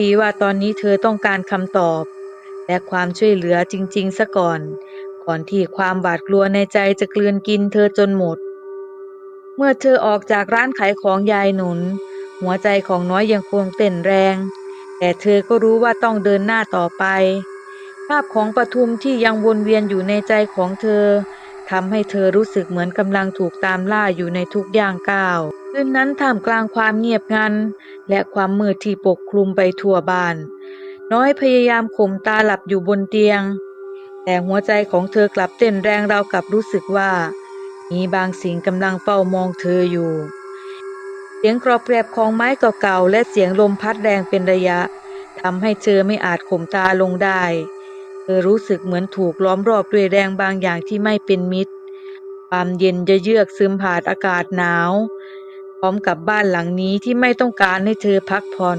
ดีว่าตอนนี้เธอต้องการคำตอบ และความช่วยเหลือจริง ๆ ซะก่อน ก่อนที่ความหวาดกลัวในใจจะกลืนกินเธอจนหมด เมื่อเธอออกจากร้านขายของยายหนุน หัวใจของน้อยยังคงเต้นแรง แต่เธอก็รู้ว่าต้องเดินหน้าต่อไป ภาพของปทุมที่ยังวนเวียนอยู่ในใจของเธอทำให้เธอรู้สึกเหมือนกำลังถูกตามล่าอยู่ในทุกย่างก้าว คืนนั้นท่ามกลางความเงียบงัน และความมืดที่ปกคลุมไปทั่วบ้าน น้อยพยายามข่มตาหลับอยู่บนเตียง แต่หัวใจของเธอกลับเต้นแรงราวกับรู้สึกว่า มีบางสิ่งกำลังเฝ้ามองเธออยู่ เสียงกรอบแกรบของไม้เก่าๆและเสียงลมพัดแรงเป็นระยะทำให้เธอไม่อาจข่มตาลงได้ เธอรู้สึกเหมือนถูกล้อมรอบด้วยแรงบางอย่างที่ไม่เป็นมิตร ความเย็นจะเยือกซึมผ่านอากาศหนาว ร้อมกับบ้านหลังนี้ที่ไม่ต้องการให้เธอพักผ่อน